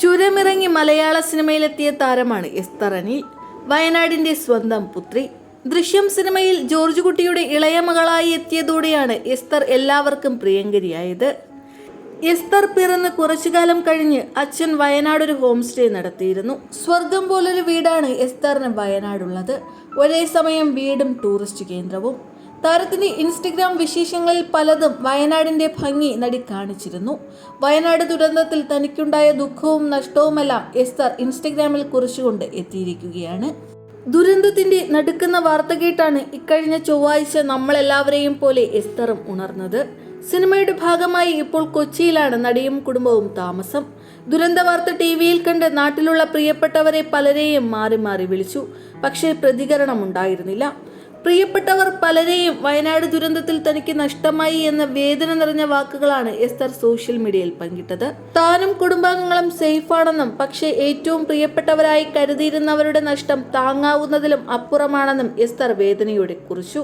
ചുരമിറങ്ങി മലയാള സിനിമയിലെത്തിയ താരമാണ് എസ്തർ അനിൽ. സ്വന്തം പുത്രി. ദൃശ്യം സിനിമയിൽ ജോർജ് കുട്ടിയുടെ ഇളയ മകളായി എത്തിയതോടെയാണ് എസ്തർ എല്ലാവർക്കും പ്രിയങ്കരിയായത്. എസ്തർ പിറന്ന് കുറച്ചു കാലം കഴിഞ്ഞ് അച്ഛൻ വയനാട് ഒരു ഹോം സ്റ്റേ നടത്തിയിരുന്നു. സ്വർഗം പോലൊരു വീടാണ് എസ്തറിന് വയനാടുള്ളത്. ഒരേ സമയം വീടും ടൂറിസ്റ്റ് കേന്ദ്രവും. താരത്തിന്റെ ഇൻസ്റ്റഗ്രാം വിശേഷങ്ങളിൽ പലതും വയനാടിന്റെ ഭംഗി നടി കാണിച്ചിരുന്നു. വയനാട് ദുരന്തത്തിൽ തനിക്കുണ്ടായ ദുഃഖവും നഷ്ടവുമെല്ലാം എസ്തർ ഇൻസ്റ്റഗ്രാമിൽ കുറിച്ചുകൊണ്ട് എത്തിയിരിക്കുകയാണ്. ദുരന്തത്തിന്റെ നടുക്കുന്ന വാർത്ത കേട്ടാണ് ഇക്കഴിഞ്ഞ ചൊവ്വാഴ്ച നമ്മളെല്ലാവരെയും പോലെ എസ്തറും ഉണർന്നത്. സിനിമയുടെ ഭാഗമായി ഇപ്പോൾ കൊച്ചിയിലാണ് നടിയും കുടുംബവും താമസം. ദുരന്ത വാർത്ത ടി വിയിൽ കണ്ട് നാട്ടിലുള്ള പ്രിയപ്പെട്ടവരെ പലരെയും മാറി മാറി വിളിച്ചു. പക്ഷേ പ്രതികരണം ഉണ്ടായിരുന്നില്ല പ്രിയപ്പെട്ടവർ പലരെയും വയനാട് ദുരന്തത്തിൽ തനിക്ക് നഷ്ടമായി എന്ന വേദന നിറഞ്ഞ വാക്കുകളാണ് എസ്തർ സോഷ്യൽ മീഡിയയിൽ പങ്കിട്ടത്. താനും കുടുംബാംഗങ്ങളും സേഫാണെന്നും പക്ഷേ ഏറ്റവും പ്രിയപ്പെട്ടവരായി കരുതിയിരുന്നവരുടെ നഷ്ടം താങ്ങാവുന്നതിലും അപ്പുറമാണെന്നും എസ്തർ വേദനയോടെ കുറിച്ചു.